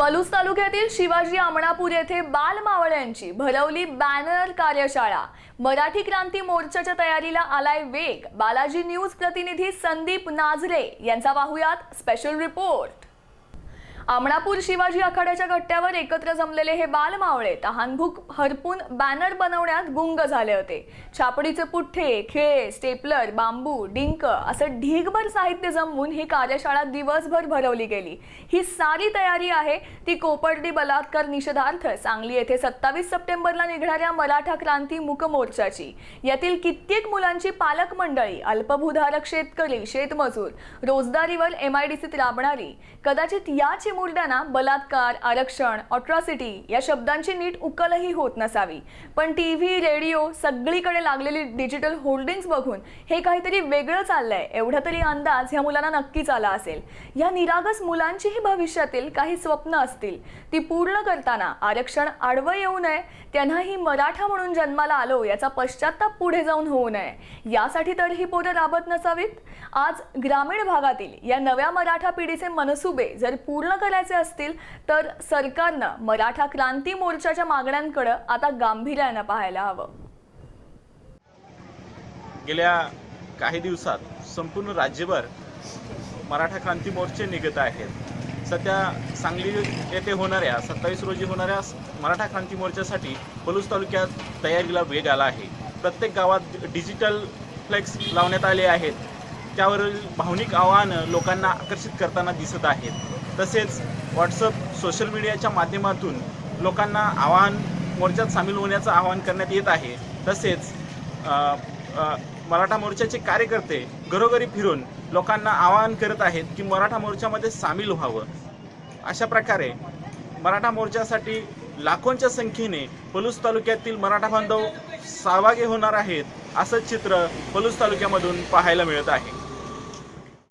पलूस तालुक्यातील शिवाजी आमणापूर येथे बालमावळ्यांची भरवली बॅनर कार्यशाळा. मराठी क्रांती मोर्चाच्या तयारीला आलाय वेग. बालाजी न्यूज प्रतिनिधी संदीप नाझरे यांचा पाहुयात स्पेशल रिपोर्ट. आमणापूर शिवाजी आखाड्याच्या कट्ट्यावर एकत्र जमलेले हे बालमावळे तहानभूक हरपून बॅनर बनवण्यात गुंग झाले होते. छापडीचे पुठ्ठे खिळे स्टेपलर बांबू डिंक असं ढीगभर साहित्य जमवून ही कार्यशाळा दिवसभर भरवली गेली. ही सारी तयारी आहे ती कोपर्डी बलात्कार निषेधार्थ सांगली येथे सत्तावीस सप्टेंबरला निघणाऱ्या मराठा क्रांती मूक मोर्चाची. यातील कित्येक मुलांची पालक मंडळी अल्पभूधारक शेतकरी शेतमजूर रोजदारीवर एमआयडीसीत राबणारी कदाचित या चिमुरड्यांना बलात्कार आरक्षण अट्रॉसिटी या शब्दांची नीट उकलही होत नसावी. पण टीव्ही रेडिओ सगळीकडे लागलेली डिजिटल होल्डिंग्स बघून हे काहीतरी वेगळं चाललंय एवढा तरी अंदाज ह्या मुलांना नक्कीच आला असेल. या निरागस मुलांचीही भविष्यातील काही स्वप्न असतील. ती पूर्ण करताना आरक्षण आडवं येऊ नये त्यांनाही मराठा म्हणून जन्माला आलो याचा पश्चाताप पुढे जाऊन होऊ नये. यासाठी तर ही पोरं राबत नसावीत. आज ग्रामीण भागातील या नव्या मराठा पिढीचे मनसुबे जर पूर्ण करायचे असतील तर सरकारनं मराठा क्रांती मोर्चाच्या मागण्यांकडे आता गांभीर्यानं पाहायला हवं. गेल्या काही दिवसात संपूर्ण राज्यभर मराठा क्रांती मोर्चे निघत आहेत. सध्या सांगली येथे होणाऱ्या सत्तावीस रोजी होणाऱ्या मराठा क्रांती मोर्चासाठी पलूस तालुक्यात तयारीला वेग आला आहे. प्रत्येक गावात डिजिटल फ्लेक्स लावण्यात आले आहेत. त्यावरील भावनिक आव्हानं लोकांना आकर्षित करताना दिसत आहेत. तसेच व्हॉट्सअप सोशल मीडियाच्या माध्यमातून लोकांना आवाहन मोर्चात सामील होण्याचं आवाहन करण्यात येत आहे. तसेच मराठा मोर्चाचे कार्यकर्ते घरोघरी फिरून लोकांना आवाहन करत आहेत की मराठा मोर्चामध्ये सामील व्हावं. अशा प्रकारे मराठा मोर्चासाठी लाखोंच्या संख्येने पलूस तालुक्यातील मराठा बांधव सहभागी होणार आहेत असं चित्र पलूस तालुक्यामधून पाहायला मिळत आहे.